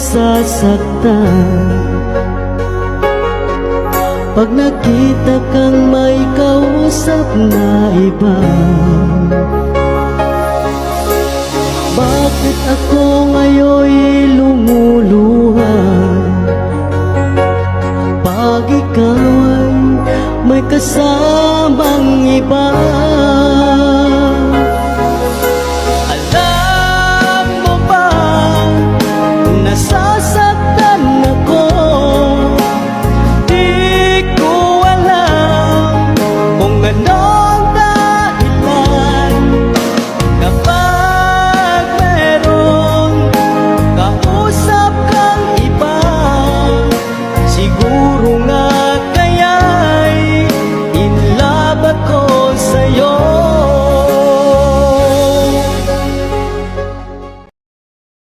nasasaktan. Pag nakita kang may kausap na iba Bakit ako ngayon lumuluha? Pag ikaw ay may kasamang